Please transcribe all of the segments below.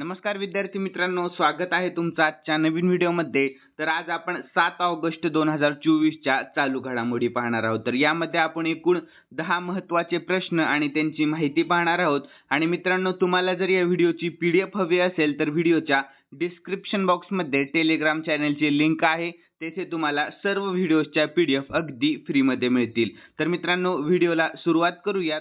नमस्कार विद्यार्थी मित्रांनो स्वागत आहे तुमचं आजच्या नवीन व्हिडिओमध्ये. तर आज आपण सात ऑगस्ट दोन हजार चोवीसच्या चालू घडामोडी पाहणार आहोत. तर यामध्ये आपण एकूण दहा महत्त्वाचे प्रश्न आणि त्यांची माहिती पाहणार आहोत. आणि मित्रांनो तुम्हाला जर या व्हिडिओची पी डी एफ हवी असेल तर व्हिडिओच्या डिस्क्रिप्शन बॉक्समध्ये टेलिग्राम चॅनलची लिंक आहे. तेथे तुम्हाला सर्व व्हिडिओजच्या पी डी एफ अगदी फ्रीमध्ये मिळतील. तर मित्रांनो व्हिडिओला सुरुवात करूयात.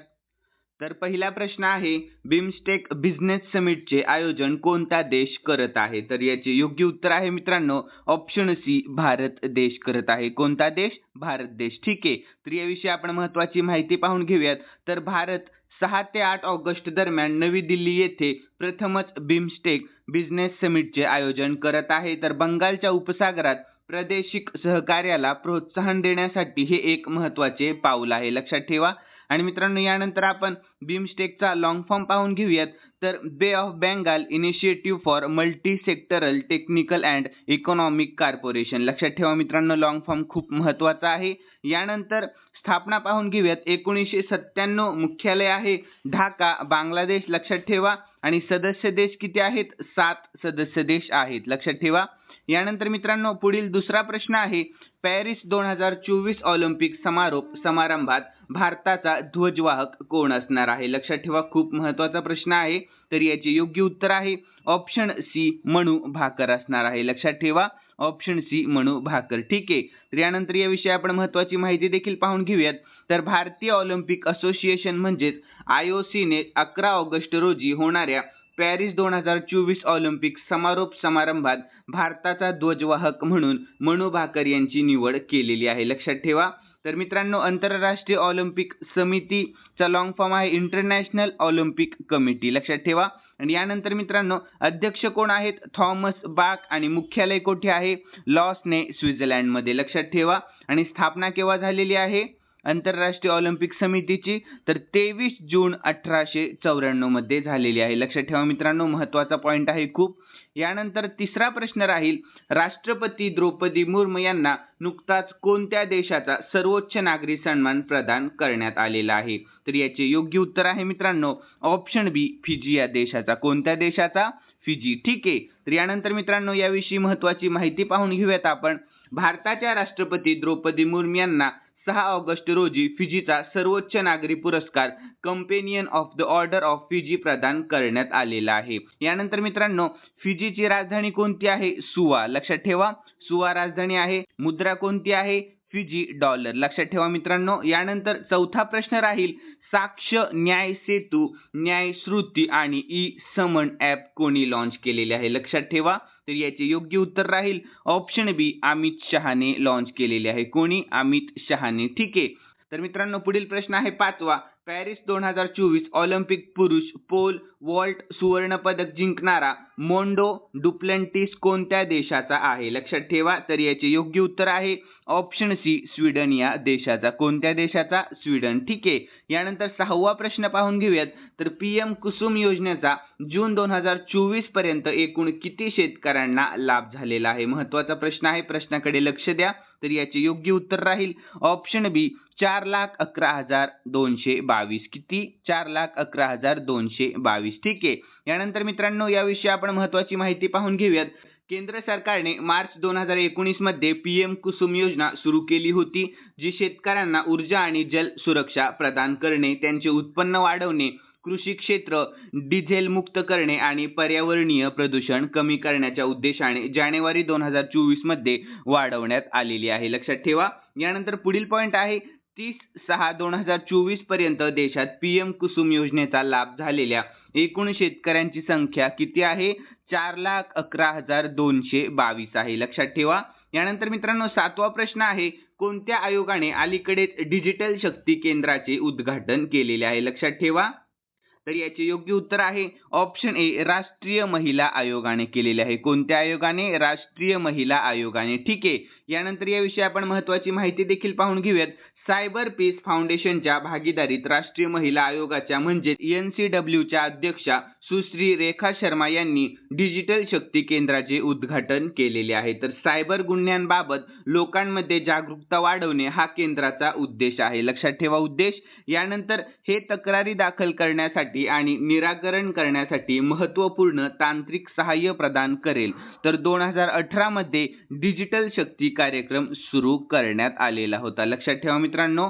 तर पहिला प्रश्न आहे बिमस्टेक बिझनेस समिटचे आयोजन कोणता देश करत आहे? तर याचे योग्य उत्तर आहे मित्रांनो ऑप्शन सी भारत देश करत आहे. कोणता देश? भारत देश. ठीक आहे. तर याविषयी आपण महत्वाची माहिती पाहून घेऊयात. तर भारत सहा ते आठ ऑगस्ट दरम्यान नवी दिल्ली येथे प्रथमच बिमस्टेक बिझनेस समिटचे आयोजन करत आहे. तर बंगालच्या उपसागरात प्रादेशिक सहकार्याला प्रोत्साहन देण्यासाठी हे एक महत्त्वाचे पाऊल आहे. लक्षात ठेवा. आणि मित्रांनो यानंतर आपण बिमस्टेकचा लॉंग फॉर्म पाहून घेऊयात. तर bay of Bengal initiative for multi sectoral technical and economic corporation लक्षात ठेवा मित्रांनो लॉंग फॉर्म खूप महत्त्वाचा आहे. यानंतर स्थापना पाहून घेऊयात. एकोणीसशे सत्त्याण्णव मुख्यालय आहे ढाका बांगलादेश. लक्षात ठेवा. आणि सदस्य देश किती आहेत? सात सदस्य देश आहेत. लक्षात ठेवा. यानंतर मित्रांनो पुढील दुसरा प्रश्न आहे. पॅरिस दोन हजार चोवीस ऑलिम्पिक समारोप समारंभात भारताचा ध्वजवाहक कोण असणार आहे? लक्षात ठेवा खूप महत्त्वाचा प्रश्न आहे. तर याचे योग्य उत्तर आहे ऑप्शन सी मणू भाकर असणार आहे. लक्षात ठेवा ऑप्शन सी मणू भाकर. ठीक आहे. तर यानंतर याविषयी आपण महत्वाची माहिती देखील पाहून घेऊयात. तर भारतीय ऑलिम्पिक असोसिएशन म्हणजेच आय ओ सीने अकरा ऑगस्ट रोजी होणाऱ्या पॅरिस दोन हजार चोवीस ऑलिम्पिक समारोप समारंभात भारताचा ध्वजवाहक म्हणून मनू भाकर यांची निवड केलेली आहे. लक्षात ठेवा तर मित्रांनो आंतरराष्ट्रीय ऑलिम्पिक समितीचा लॉंग फॉर्म आहे इंटरनॅशनल ऑलिम्पिक कमिटी लक्षात ठेवा. आणि यानंतर मित्रांनो अध्यक्ष कोण आहेत? थॉमस बाक आणि मुख्यालय कोठे आहे? लॉसने स्वित्झर्लंडमध्ये. लक्षात ठेवा. आणि स्थापना केव्हा झालेली आहे? आंतरराष्ट्रीय ऑलिम्पिक समितीची. तर तेवीस जून अठराशे चौऱ्याण्णवमध्ये झालेली आहे. लक्षात ठेवा मित्रांनो महत्त्वाचा पॉईंट आहे खूप. यानंतर तिसरा प्रश्न राहील. राष्ट्रपती द्रौपदी मुर्मू यांना नुकताच कोणत्या देशाचा सर्वोच्च नागरी सन्मान प्रदान करण्यात आलेला आहे? तर याचे योग्य उत्तर आहे मित्रांनो ऑप्शन बी फिजी. या देशाचा. कोणत्या देशाचा? फिजी. ठीक आहे. तर यानंतर मित्रांनो याविषयी महत्वाची माहिती पाहून घेऊयात आपण. भारताच्या राष्ट्रपती द्रौपदी मुर्मू यांना सहा ऑगस्ट रोजी फिजीचा सर्वोच्च नागरी पुरस्कार companion of the order of Fiji प्रदान करण्यात आलेला आहे. यानंतर मित्रांनो फिजीची राजधानी कोणती आहे? सुवा. लक्षात ठेवा सुवा राजधानी आहे. मुद्रा कोणती आहे? फिजी डॉलर लक्षात ठेवा मित्रांनो यानंतर चौथा प्रश्न राहील. साक्ष न्याय सेतू न्याय श्रुती आणि ई समन ॲप कोणी लॉन्च केलेले आहे? लक्षात ठेवा. तर याचे योग्य उत्तर राहील. ऑप्शन बी अमित शहाने लॉन्च केलेले आहे. कोणी? अमित शहाने. ठीक आहे. तर मित्रांनो पुढील प्रश्न आहे पाचवा. पॅरिस दोन हजार चोवीस ऑलिम्पिक पुरुष पोल वॉल्ट सुवर्ण पदक जिंकणारा मोंडो डुप्लेंटिस कोणत्या देशाचा आहे? लक्षात ठेवा तर याचे योग्य उत्तर आहे ऑप्शन सी स्वीडन. या देशाचा. कोणत्या देशाचा? स्वीडन. ठीक आहे. यानंतर सहावा प्रश्न पाहून घेऊयात. तर पी एम कुसुम योजनेचा जून दोन हजार चोवीसपर्यंत एकूण किती शेतकऱ्यांना लाभ झालेला आहे? महत्त्वाचा प्रश्न आहे. प्रश्नाकडे लक्ष द्या. तर याचे योग्य उत्तर राहील. ऑप्शन बी चार लाख अकरा हजार दोनशे बावीस. किती? चार लाख अकरा हजार दोनशे बावीस. ठीक आहे. यानंतर मित्रांनो याविषयी आपण महत्वाची माहिती पाहून घेऊयात. केंद्र सरकारने मार्च दोन हजार एकोणीसमध्ये पी एम कुसुम योजना सुरू केली होती जी शेतकऱ्यांना ऊर्जा आणि जल सुरक्षा प्रदान करणे त्यांचे उत्पन्न वाढवणे कृषी क्षेत्र डिझेल मुक्त करणे आणि पर्यावरणीय प्रदूषण कमी करण्याच्या उद्देशाने जानेवारी दोन हजार चोवीसमध्ये वाढवण्यात आलेली आहे. लक्षात ठेवा. यानंतर पुढील पॉईंट आहे तीस सहा दोन हजार चोवीसपर्यंत देशात पी एम कुसुम योजनेचा लाभ झालेल्या एकूण शेतकऱ्यांची संख्या किती आहे? चार लाख अकरा हजार दोनशे बावीस आहे. लक्षात ठेवा. यानंतर मित्रांनो सातवा प्रश्न आहे कोणत्या आयोगाने अलीकडेच डिजिटल शक्ती केंद्राचे उद्घाटन केलेले आहे? लक्षात ठेवा. तर याचे योग्य उत्तर आहे ऑप्शन ए राष्ट्रीय महिला आयोगाने केलेले आहे. कोणत्या आयोगाने? राष्ट्रीय महिला आयोगाने. ठीक आहे. यानंतर याविषयी आपण महत्वाची माहिती देखील पाहून घेऊयात. सायबर पीस फाउंडेशनच्या भागीदारीत राष्ट्रीय महिला आयोगाच्या म्हणजे एन सी डब्ल्यूच्या अध्यक्षा सुश्री रेखा शर्मा यांनी डिजिटल शक्ती केंद्राचे उद्घाटन केलेले आहे. तर सायबर गुन्ह्यांबाबत लोकांमध्ये जागरूकता वाढवणे हा केंद्राचा उद्देश आहे. लक्षात ठेवा उद्देश यानंतर हे तक्रारी दाखल करण्यासाठी आणि निराकरण करण्यासाठी महत्त्वपूर्ण तांत्रिक सहाय्य प्रदान करेल. तर दोन हजार अठरा मध्ये डिजिटल शक्ती कार्यक्रम सुरू करण्यात आलेला होता. लक्षात ठेवा मित्रांनो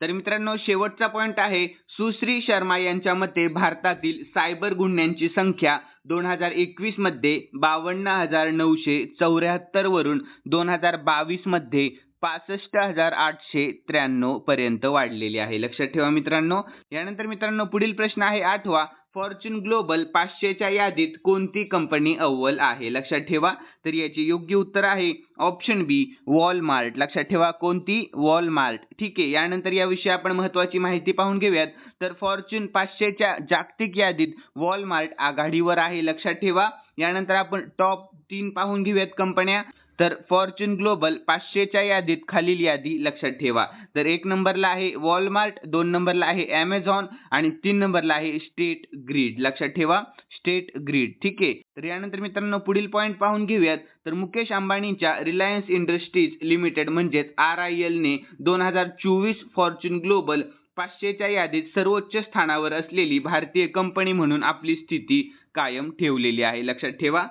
तर मित्रांनो शेवटचा पॉईंट आहे सुश्री शर्मा यांच्या मते भारतातील सायबर गुन्ह्यांची संख्या दोन हजार एकवीसमध्ये बावन्न हजार नऊशे चौऱ्याहत्तर वरून दोन हजार बावीसमध्ये पासष्ट हजार आठशे त्र्याण्णव पर्यंत वाढलेली आहे. लक्षात ठेवा मित्रांनो. यानंतर मित्रांनो पुढील प्रश्न आहे आठवा. फॉर्च्यून ग्लोबल पाचशेच्या यादीत कोणती कंपनी अव्वल आहे? लक्षात ठेवा. तर याचे योग्य उत्तर आहे ऑप्शन बी वॉलमार्ट. लक्षात ठेवा कोणती? वॉलमार्ट. ठीक आहे. यानंतर याविषयी आपण महत्वाची माहिती पाहून घेऊयात. तर फॉर्च्यून पाचशेच्या जागतिक यादीत वॉलमार्ट आघाडीवर आहे. लक्षात ठेवा. यानंतर आपण टॉप तीन पाहून घेऊयात कंपन्या. तर फॉर्च्यून ग्लोबल पाचशेच्या यादीत खालील यादी लक्षात ठेवा. तर एक नंबरला आहे वॉलमार्ट दोन नंबरला आहे ॲमेझॉन आणि तीन नंबरला आहे स्टेट ग्रीड. लक्षात ठेवा स्टेट ग्रीड. ठीक आहे? तर यानंतर मित्रांनो पुढील पॉईंट पाहून घेऊयात. तर मुकेश अंबानींच्या रिलायन्स इंडस्ट्रीज लिमिटेड म्हणजेच आर आय एलने दोन हजार चोवीस फॉर्च्यून ग्लोबल पाचशेच्या यादीत सर्वोच्च स्थानावर असलेली भारतीय कंपनी म्हणून आपली स्थिती कायम ठेवलेली आहे. लक्षात ठेवा.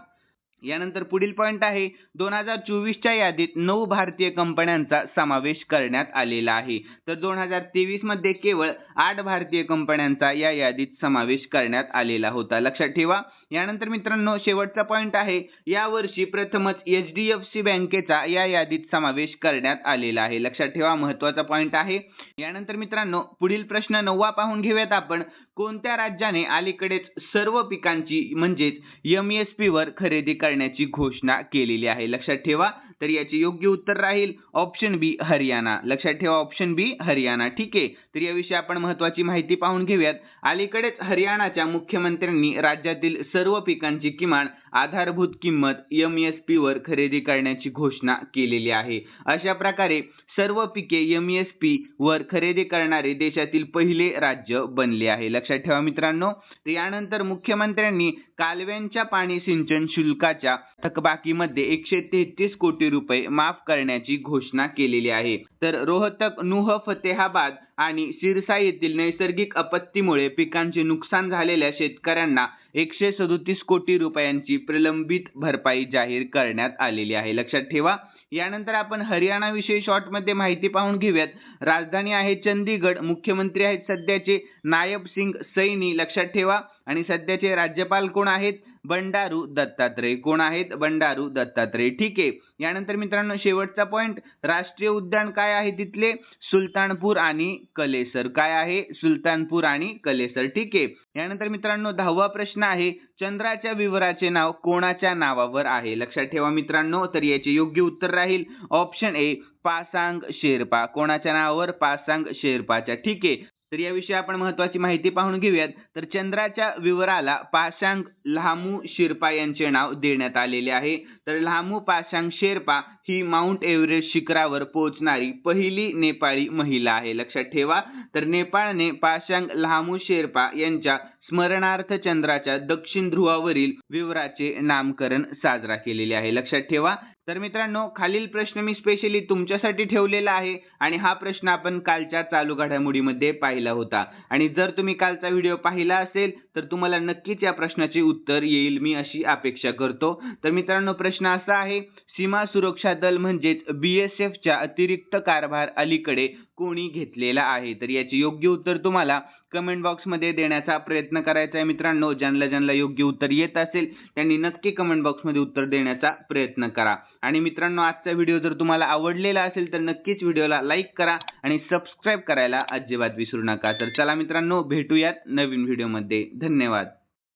यानंतर पुढील पॉईंट आहे. दोन हजार चोवीसच्या यादीत नऊ भारतीय कंपन्यांचा समावेश करण्यात आलेला आहे. तर दोन हजार तेवीसमध्ये केवळ आठ भारतीय कंपन्यांचा या यादीत समावेश करण्यात आलेला होता. लक्षात ठेवा. यानंतर मित्रांनो शेवटचा पॉईंट आहे. यावर्षी प्रथमच एच डी एफ सी बँकेचा या यादीत समावेश करण्यात आलेला आहे. लक्षात ठेवा महत्त्वाचा पॉईंट आहे. यानंतर मित्रांनो पुढील प्रश्न नववा पाहून घेऊयात आपण. कोणत्या राज्याने अलीकडेच सर्व पिकांची म्हणजेच एम एस पी वर खरेदी करण्याची घोषणा केलेली आहे? लक्षात ठेवा. तर याचे योग्य उत्तर राहील ऑप्शन बी हरियाणा. लक्षात ठेवा ऑप्शन बी हरियाणा. ठीक आहे? तर याविषयी आपण महत्वाची माहिती पाहून घेऊयात. अलीकडेच हरियाणाच्या मुख्यमंत्र्यांनी राज्यातील सर्व पिकांची किमान आधारभूत किंमत एम एस पी वर खरेदी करण्याची घोषणा केलेली आहे. अशा प्रकारे सर्व पिके एम एस पी वर खरेदी करणारे देशातील पहिले राज्य बनले आहे. लक्षात ठेवा मित्रांनो. तर यानंतर मुख्यमंत्र्यांनी कालव्यांच्या पाणी सिंचन शुल्काच्या थकबाकीमध्ये एकशे तेहतीस कोटी रुपये माफ करण्याची घोषणा केलेली आहे. तर रोहतक नुह फतेहाबाद आणि सिरसा येथील नैसर्गिक आपत्तीमुळे पिकांचे नुकसान झालेल्या शेतकऱ्यांना एकशे सदोतीस कोटी रुपयांची प्रलंबित भरपाई जाहीर करण्यात आलेली आहे. लक्षात ठेवा. यानंतर आपण हरियाणाविषयी शॉर्टमध्ये माहिती पाहून घेऊयात. राजधानी आहे चंदीगड. मुख्यमंत्री आहेत सध्याचे नायब सिंग सैनी. लक्षात ठेवा. आणि सध्याचे राज्यपाल कोण आहेत? बंडारू दत्तात्रय. कोण आहेत? बंडारू दत्तात्रय. ठीक आहे. यानंतर मित्रांनो शेवटचा पॉईंट राष्ट्रीय उद्यान काय आहे तिथले? सुलतानपूर आणि कलेसर. काय आहे? सुलतानपूर आणि कलेसर. ठीक आहे. यानंतर मित्रांनो दहावा प्रश्न आहे. चंद्राच्या विवराचे नाव कोणाच्या नावावर आहे? लक्षात ठेवा मित्रांनो तर याचे योग्य उत्तर राहील. Option A Pasang Sherpa. कोणाच्या नावावर? पासांग शेर्पाच्या. ठीक आहे. तर याविषयी आपण महत्वाची माहिती पाहून घेऊयात. तर चंद्राच्या विवराला पाशांग लहामू शेर्पा यांचे नाव देण्यात आलेले आहे. तर लहामू पाशांग शेर्पा ही माउंट एव्हरेस्ट शिखरावर पोहोचणारी पहिली नेपाळी महिला आहे. लक्षात ठेवा. तर नेपाळने पाशांग लहामू शेर्पा यांच्या स्मरणार्थ चंद्राच्या दक्षिण ध्रुवावरील विवराचे नामकरण साजरा केलेले आहे. लक्षात ठेवा. तर मित्रांनो खालील प्रश्न मी स्पेशली तुमच्यासाठी ठेवलेला आहे आणि हा प्रश्न आपण कालच्या चालू घडामोडीमध्ये पाहिला होता. आणि जर तुम्ही कालचा व्हिडिओ पाहिला असेल तर तुम्हाला नक्कीच या प्रश्नाचे उत्तर येईल. मी अशी अपेक्षा करतो. तर मित्रांनो प्रश्न असा आहे सीमा सुरक्षा दल म्हणजेच बी एस एफच्या अतिरिक्त कारभार अलीकडे कोणी घेतलेला आहे? तर याचे योग्य उत्तर तुम्हाला कमेंट बॉक्समध्ये देण्याचा प्रयत्न करायचा आहे मित्रांनो. ज्यांना ज्यांना योग्य उत्तर येत असेल त्यांनी नक्की कमेंट बॉक्समध्ये उत्तर देण्याचा प्रयत्न करा. आणि मित्रांनो आजचा व्हिडिओ जर तुम्हाला आवडलेला असेल तर नक्कीच व्हिडिओला लाईक करा आणि सबस्क्राईब करायला अजिबात विसरू नका. तर चला मित्रांनो भेटूयात नवीन व्हिडिओमध्ये धन्यवाद.